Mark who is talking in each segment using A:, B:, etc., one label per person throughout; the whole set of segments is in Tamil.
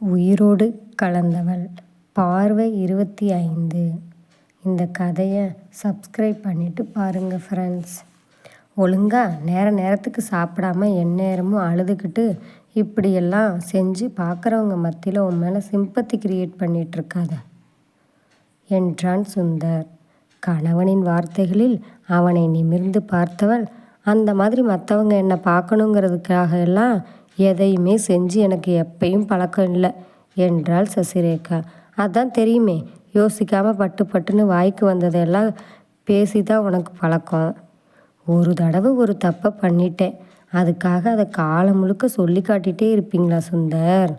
A: உயிரோடு கலந்தவள். பார்வை இருபத்தி ஐந்து. இந்த கதையை சப்ஸ்கிரைப் பண்ணிவிட்டு பாருங்கள் ஃப்ரெண்ட்ஸ் ஒழுங்காக நேர நேரத்துக்கு சாப்பிடாம எந்நேரமும் அழுதுகிட்டு இப்படியெல்லாம் செஞ்சு பார்க்குறவங்க மத்தியில் உன் மேலே சிம்பத்தி கிரியேட் பண்ணிகிட்ருக்காத என்றான் சுந்தர். கணவனின் வார்த்தைகளில் அவனை நிமிர்ந்து பார்த்தவள் அந்த மாதிரி மற்றவங்க என்னை பார்க்கணுங்கிறதுக்காக எல்லாம் எதையுமே செஞ்சு எனக்கு எப்பயும் பழக்கம் இல்லை என்றாள் சசிரேகா. அதான் தெரியுமே யோசிக்காமல் பட்டு பட்டுன்னு வாய்க்கு வந்ததெல்லாம் பேசி தான் உனக்கு பழக்கம். ஒரு தடவை ஒரு தப்பை பண்ணிட்டேன். அதுக்காக அதை காலம் முழுக்க சொல்லி காட்டிகிட்டே இருப்பீங்களா சுந்தர்?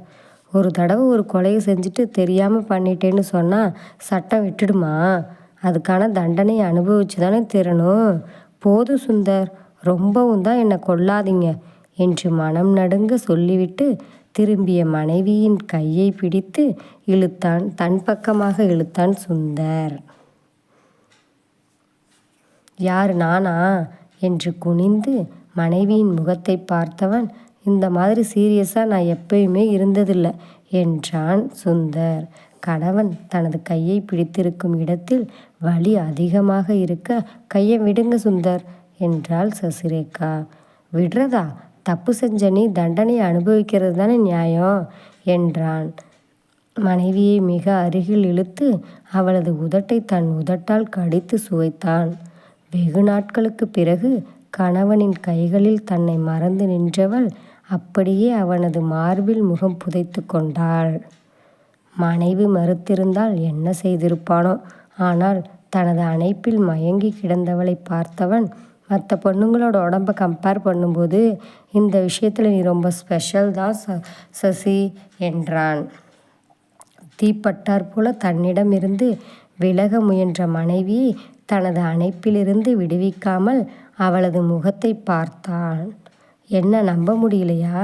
A: ஒரு தடவை ஒரு கொலையை செஞ்சுட்டு தெரியாமல் பண்ணிட்டேன்னு சொன்னால் சட்டம் விட்டுடுமா? அதுக்கான தண்டனையை அனுபவிச்சு தானே தரணும். போதும் சுந்தர் ரொம்பவும் தான் என்னை கொல்லாதீங்க. என்று மனம் நடுங்க சொல்லிவிட்டு திரும்பிய மனைவியின் கையை பிடித்து இழுத்தான் தன் பக்கமாக இழுத்தான் சுந்தர். யார் நானா? என்று குனிந்து மனைவியின் முகத்தை பார்த்தவன் இந்த மாதிரி சீரியஸாக நான் எப்பயுமே இருந்ததில்லை என்றான் சுந்தர். கணவன் தனது கையை பிடித்திருக்கும் இடத்தில் வலி அதிகமாக இருக்க கையை விடுங்க சுந்தர் என்றாள் சசிரேகா. விடுறதா? தப்பு செஞ்ச நீ தண்டனை அனுபவிக்கிறது தானே நியாயம் என்றான். மனைவியை மிக அருகில் இழுத்து அவளது உதட்டை தன் உதட்டால் கடித்து சுவைத்தான். வெகு நாட்களுக்கு பிறகு கணவனின் கைகளில் தன்னை மறந்து நின்றவள் அப்படியே அவனது மார்பில் முகம் புதைத்து கொண்டாள். மனைவி மறுத்திருந்தால் என்ன செய்திருப்பானோ? ஆனால் தனது அணைப்பில் மயங்கி கிடந்தவளை பார்த்தவன் மற்ற பொண்ணுங்களோட உடம்ப கம்பேர் பண்ணும்போது இந்த விஷயத்தில் நீ ரொம்ப ஸ்பெஷல் தான் ச சசி என்றான். தீப்பட்டார் போல தன்னிடமிருந்து விலக முயன்ற மனைவி தனது அணைப்பிலிருந்து விடுவிக்காமல் அவளது முகத்தை பார்த்தான். என்ன நம்ப முடியலையா?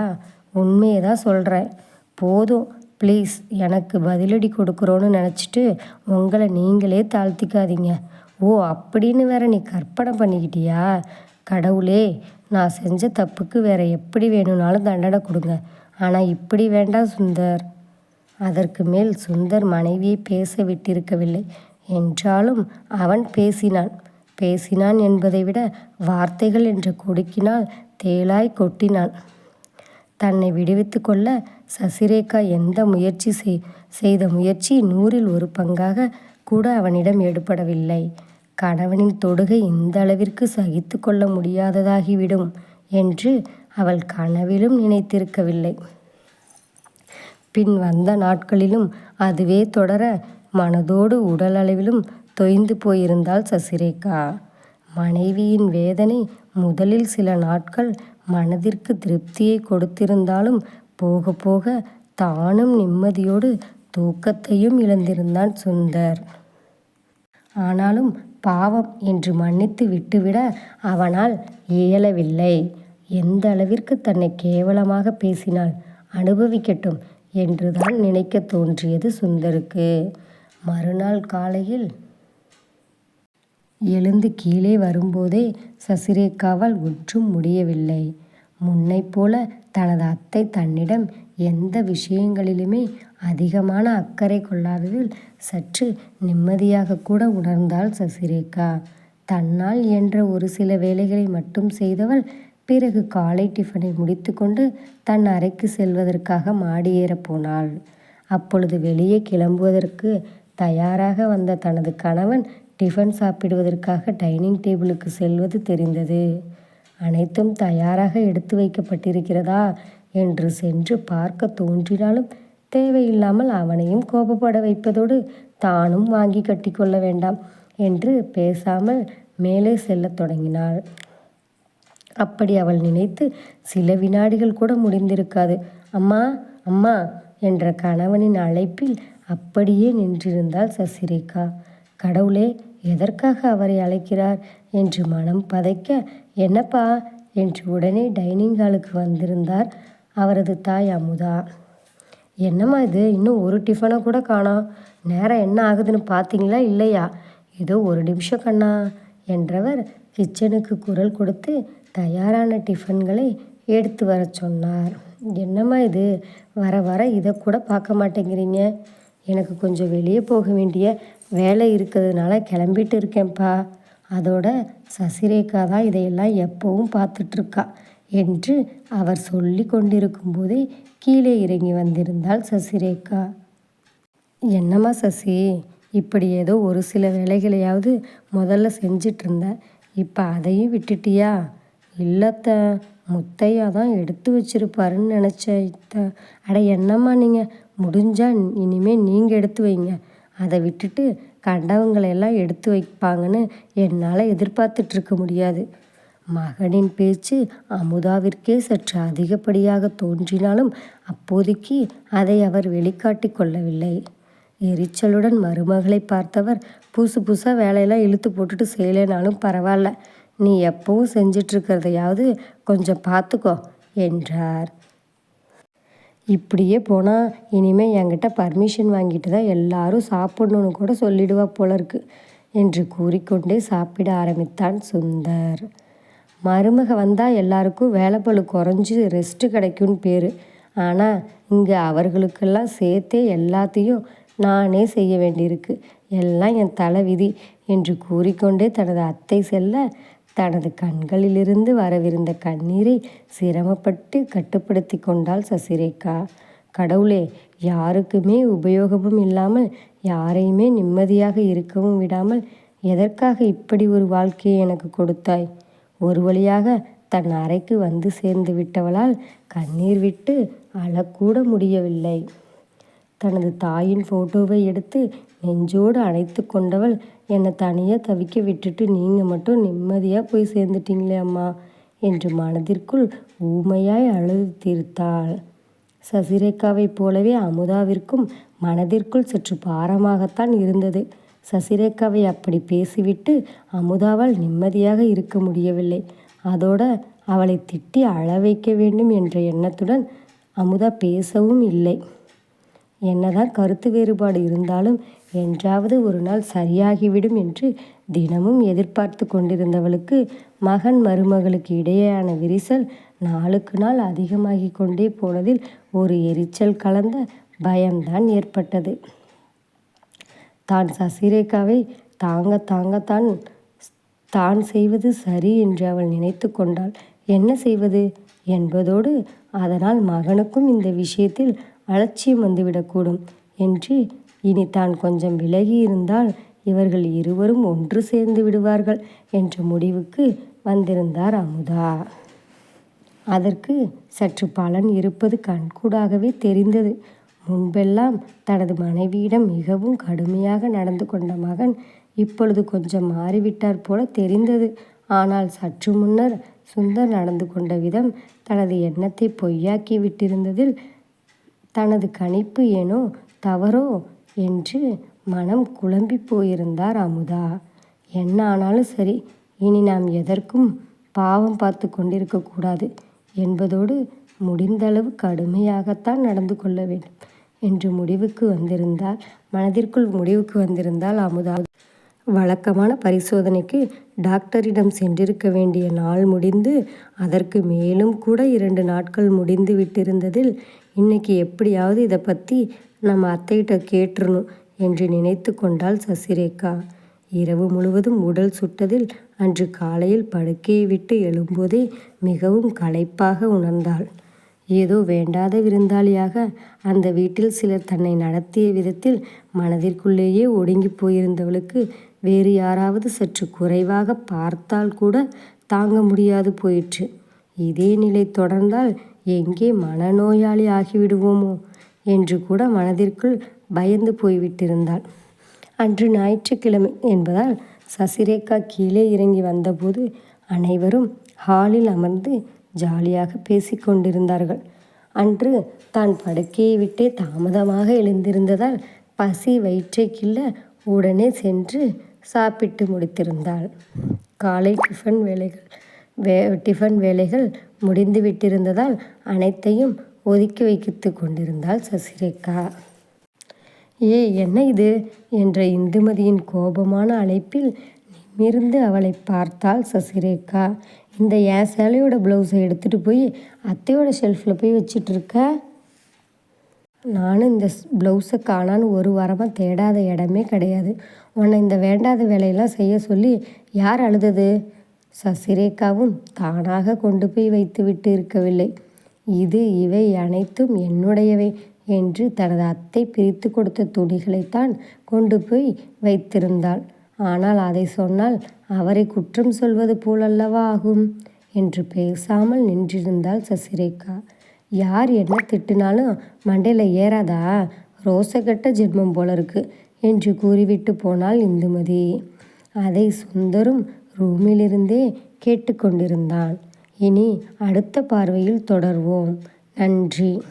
A: உண்மையை தான் சொல்கிறேன் போதும். ப்ளீஸ் எனக்கு பதிலடி கொடுக்குறோன்னு நினச்சிட்டு உங்களை நீங்களே தாழ்த்திக்காதீங்க. ஓ அப்படின்னு வேற நீ கற்பனை பண்ணிக்கிட்டியா? கடவுளே நான் செஞ்ச தப்புக்கு வேற எப்படி வேணும்னாலும் தண்டனை கொடுங்க. ஆனால் இப்படி வேண்டாம் சுந்தர். அதற்கு மேல் சுந்தர் மனைவியை பேச விட்டிருக்கவில்லை. என்றாலும் அவன் பேசினான். பேசினான் என்பதை விட வார்த்தைகள் என்று கொடுக்கினால் தேளாய் கொட்டினான் தன்னை விடுவித்து கொள்ள சசிரேகா எந்த முயற்சி செய்த முயற்சி நூறில் ஒரு பங்காக கூட அவனிடம் எடுபடவில்லை. கணவனின் தொடுகை இந்த அளவிற்கு சகித்து கொள்ள முடியாததாகிவிடும் என்று அவள் கனவிலும் நினைத்திருக்கவில்லை. பின் வந்த நாட்களிலும் அதுவே தொடர மனதோடு உடல் அளவிலும் தொய்ந்து போயிருந்தாள் சசிரேகா. மனைவியின் வேதனை முதலில் சில நாட்கள் மனதிற்கு திருப்தியை கொடுத்திருந்தாலும் போக போக தானும் நிம்மதியோடு தூக்கத்தையும் இழந்திருந்தான் சுந்தர். ஆனாலும் பாவம் என்று மன்னித்து விட்டுவிட அவனால் இயலவில்லை. எந்த அளவிற்கு தன்னை கேவலமாக பேசினாள் அனுபவிக்கட்டும் என்றுதான் நினைக்க தோன்றியது சுந்தருக்கு. மறுநாள் காலையில் எழுந்து கீழே வரும்போதே சசிரேகாவால் ஒன்றும் முடியவில்லை. முன்னைப் போல தனது அத்தை தன்னிடம் எந்த விஷயங்களிலுமே அதிகமான அக்கறை கொள்ளாததில் சற்று நிம்மதியாக கூட உணர்ந்தாள் சசிரேகா. தன்னால் என்ற ஒரு சில வேலைகளை மட்டும் செய்தவள் பிறகு காலை டிஃபனை முடித்துக்கொண்டு தன் அறைக்கு செல்வதற்காக மாடியேறப் போனாள். அப்பொழுது வெளியே கிளம்புவதற்கு தயாராக வந்த தனது கணவன் டிஃபன் சாப்பிடுவதற்காக டைனிங் டேபிளுக்கு செல்வது தெரிந்தது. அனைத்தும் தயாராக எடுத்து வைக்கப்பட்டிருக்கிறதா? என்று சென்று பார்க்க தோன்றினாலும் தேவையில்லாமல் அவனையும் கோபப்பட வைப்பதோடு தானும் வாங்கி கட்டிக்கொள்ள வேண்டாம் என்று பேசாமல் மேலே செல்லத் தொடங்கினாள். அப்படி அவள் நினைத்து சில வினாடிகள் கூட முடிந்திருக்காது. அம்மா அம்மா என்ற கணவனின் அழைப்பில் அப்படியே நின்றிருந்தாள் சசிரேகா. கடவுளே எதற்காக அவரை அழைக்கிறார் என்று மனம் பதைக்க என்னப்பா? என்று உடனே டைனிங் ஹாலுக்கு வந்திருந்தார் அவரது தாய் அமுதா. என்னம்மா இது? இன்னும் ஒரு டிஃபனை கூட காணோம் நேரம் என்ன ஆகுதுன்னு பார்த்தீங்களா இல்லையா? ஏதோ ஒரு நிமிஷம் கண்ணா. என்றவர் கிச்சனுக்கு குரல் கொடுத்து தயாரான டிஃபன்களை எடுத்து வர சொன்னார். என்னம்மா இது? வர வர இதை கூட பார்க்க மாட்டேங்கிறீங்க. எனக்கு கொஞ்சம் வெளியே போக வேண்டிய வேலை இருக்கிறதுனால கிளம்பிட்டு இருக்கேன்ப்பா. அதோட சசிரேகா தான் இதையெல்லாம் எப்போவும் பார்த்துட்ருக்கா என்று அவர் சொல்லி கொண்டிருக்கும் போதே கீழே இறங்கி வந்திருந்தாள் சசிரேகா. என்னம்மா சசி இப்படி ஏதோ ஒரு சில வேலைகளையாவது முதல்ல செஞ்சிட்டு இருந்த இப்போ அதையும் விட்டுட்டியா? இல்லத்த முத்தையா தான் எடுத்து வச்சிருப்பாருன்னு நினச்சேன் அட என்னம்மா நீங்கள் முடிஞ்சா இனிமேல் நீங்கள் எடுத்து வைங்க. அதை விட்டுட்டு கண்டவங்களையெல்லாம் எடுத்து வைப்பாங்கன்னு என்னால் எதிர்பார்த்துட்ருக்க முடியாது. மகனின் பேச்சு அமுதாவிற்கே சற்று அதிகப்படியாக தோன்றினாலும் அப்போதைக்கு அதை அவர் வெளிக்காட்டி கொள்ளவில்லை. எரிச்சலுடன் மருமகளை பார்த்தவர் புதுசு புதுசாக வேலையெல்லாம் இழுத்து போட்டுட்டு செய்யலைனாலும் பரவாயில்ல. நீ எப்பவும் செஞ்சிட்ருக்கிறதையாவது கொஞ்சம் பார்த்துக்கோ என்றார். இப்படியே போனால் இனிமேல் என்கிட்ட பர்மிஷன் வாங்கிட்டு தான் எல்லாரும் சாப்பிடணுன்னு கூட சொல்லிடுவா போல இருக்கு என்று கூறிக்கொண்டே சாப்பிட ஆரம்பித்தான் சுந்தர். மருமக வந்தால் எல்லாருக்கும் வேலை பழு குறைஞ்சி ரெஸ்ட்டு கிடைக்கும்னு பேர். ஆனால் இங்கே அவர்களுக்கெல்லாம் சேர்த்தே எல்லாத்தையும் நானே செய்ய வேண்டியிருக்கு. எல்லாம் என் தலை விதி என்று கூறிக்கொண்டே தனது அத்தை செல்ல தனது கண்களிலிருந்து வரவிருந்த கண்ணீரை சிரமப்பட்டு கட்டுப்படுத்தி கொண்டாள் சசிரேகா. கடவுளே யாருக்குமே உபயோகமும் இல்லாமல் யாரையுமே நிம்மதியாக இருக்கவும் விடாமல் எதற்காக இப்படி ஒரு வாழ்க்கையை எனக்கு கொடுத்தாய்? ஒரு வழியாக தன் அறைக்கு வந்து சேர்ந்து விட்டவளால் கண்ணீர் விட்டு அழக்கூட முடியவில்லை. தனது தாயின் ஃபோட்டோவை எடுத்து நெஞ்சோடு அணைத்து கொண்டவள் என்னை தனியாக தவிக்க விட்டுட்டு நீங்கள் மட்டும் நிம்மதியாக போய் சேர்ந்துட்டீங்களே அம்மா என்று மனதிற்குள் ஊமையாய் அழுது தீர்த்தாள். சசிரேகாவைப் போலவே அமுதாவிற்கும் மனதிற்குள் சற்று பாரமாகத்தான் இருந்தது. சசிரேகாவை அப்படி பேசிவிட்டு அமுதாவால் நிம்மதியாக இருக்க முடியவில்லை. அதோட அவளை திட்டி அழ வைக்க வேண்டும் என்ற எண்ணத்துடன் அமுதா பேசவும் இல்லை. என்னதான் கருத்து வேறுபாடு இருந்தாலும் என்றாவது ஒரு நாள் சரியாகிவிடும் என்று தினமும் எதிர்பார்த்து கொண்டிருந்தவளுக்கு மகன் மருமகளுக்கு இடையேயான விரிசல் நாளுக்கு நாள் அதிகமாகி கொண்டே போனதில் ஒரு எரிச்சல் கலந்த பயம்தான் ஏற்பட்டது. தான் சசிரேகாவை தாங்க தாங்கத்தான் தான் செய்வது சரி என்று அவள் நினைத்து கொண்டாள். என்ன செய்வது என்பதோடு அதனால் மகனுக்கும் இந்த விஷயத்தில் அலட்சியம் வந்துவிடக்கூடும் என்று இனி தான் கொஞ்சம் விலகி இருந்தால் இவர்கள் இருவரும் ஒன்று சேர்ந்து விடுவார்கள் என்ற முடிவுக்கு வந்திருந்தார் அமுதா. அதற்கு சற்று பலன் இருப்பது கண்கூடாகவே தெரிந்தது. முன்பெல்லாம் தனது மனைவியிடம் மிகவும் கடுமையாக நடந்து கொண்ட மகன் இப்பொழுது கொஞ்சம் மாறிவிட்டார் போல தெரிந்தது. ஆனால் சற்று முன்னர் சுந்தர் நடந்து கொண்ட விதம் தனது எண்ணத்தை பொய்யாக்கி விட்டிருந்ததில் தனது கணிப்பு ஏனோ தவறோ என்று மனம் குழம்பி போயிருந்தார் அமுதா. என்ன ஆனாலும் சரி இனி நாம் எதற்கும் பாவம் பார்த்து கொண்டிருக்கக்கூடாது என்பதோடு முடிந்தளவு கடுமையாகத்தான் நடந்து கொள்ள வேண்டும். என்று முடிவுக்கு வந்திருந்தால் மனதிற்குள் முடிவுக்கு வந்திருந்தால் அமுதா வழக்கமான பரிசோதனைக்கு டாக்டரிடம் சென்றிருக்க வேண்டிய நாள் முடிந்து அதற்கு மேலும் கூட இரண்டு நாட்கள் முடிந்து விட்டிருந்ததில் இன்னைக்கு எப்படியாவது இதை பற்றி நம்ம அத்தைகிட்ட கேட்டுருணும் என்று நினைத்து கொண்டாள் சசிரேகா. இரவு முழுவதும் உடல் சுட்டதில் அன்று காலையில் படுக்கையை விட்டு எழும்போதே மிகவும் களைப்பாக உணர்ந்தாள். ஏதோ வேண்டாத விருந்தாளியாக அந்த வீட்டில் சிலர் தன்னை நடத்திய விதத்தில் மனதிற்குள்ளேயே ஒடுங்கி போயிருந்தவளுக்கு வேறு யாராவது சற்று குறைவாக பார்த்தால் கூட தாங்க முடியாது போயிற்று. இதே நிலை தொடர்ந்தால் எங்கே மனநோயாளி ஆகிவிடுவோமோ என்று கூட மனதிற்குள் பயந்து போய்விட்டிருந்தாள். அன்று ஞாயிற்றுக்கிழமை என்பதால் சசிரேகா கீழே இறங்கி வந்தபோது அனைவரும் ஹாலில் அமர்ந்து ஜாலியாக பேசிக்கொண்டிருந்தார்கள் அன்று தான் படுக்கையை விட்டே தாமதமாக எழுந்திருந்ததால் பசி வயிற்றை கிள்ள உடனே சென்று சாப்பிட்டு முடித்திருந்தாள். காலை டிஃபன் வேலைகள் வே டிஃபன் வேலைகள் முடிந்து விட்டிருந்ததால் அனைத்தையும் ஒதுக்கி வைத்து கொண்டிருந்தாள் சசிரேகா. ஏ என்ன இது? என்ற இந்துமதியின் கோபமான அழைப்பில் நிமிர்ந்து அவளை பார்த்தாள் சசிரேகா. இந்த என் சேலையோட ப்ளவுஸை எடுத்துகிட்டு போய் அத்தையோட ஷெல்ஃபில் போய் வச்சிட்ருக்க நானும் இந்த ப்ளவுஸை காணான்னு ஒரு வாரமாக தேடாத இடமே கிடையாது. உன்னை இந்த வேண்டாத வேலையெல்லாம் செய்ய சொல்லி யார் அழுதது? சசிரேகாவும் தானாக கொண்டு போய் வைத்து விட்டு இருக்கவில்லை. இது இவை அனைத்தும் என்னுடையவை என்று தனது அத்தை பிரித்து கொடுத்த துணிகளைத்தான் கொண்டு போய் வைத்திருந்தாள். ஆனால் அதை சொன்னால் அவரை குற்றம் சொல்வது போலல்லவா ஆகும்? என்று பேசாமல் நின்றிருந்தாள் சசிரேகா. யார் என்ன திட்டினாலும் மண்டையில் ஏறாதா? ரோசக்கட்ட ஜென்மம் போல இருக்கு என்று கூறிவிட்டு போனாள் இந்துமதி. அதை சுந்தரும் ரூமிலிருந்தே கேட்டுக்கொண்டிருந்தான். இனி அடுத்த பார்வையில் தொடர்வோம். நன்றி.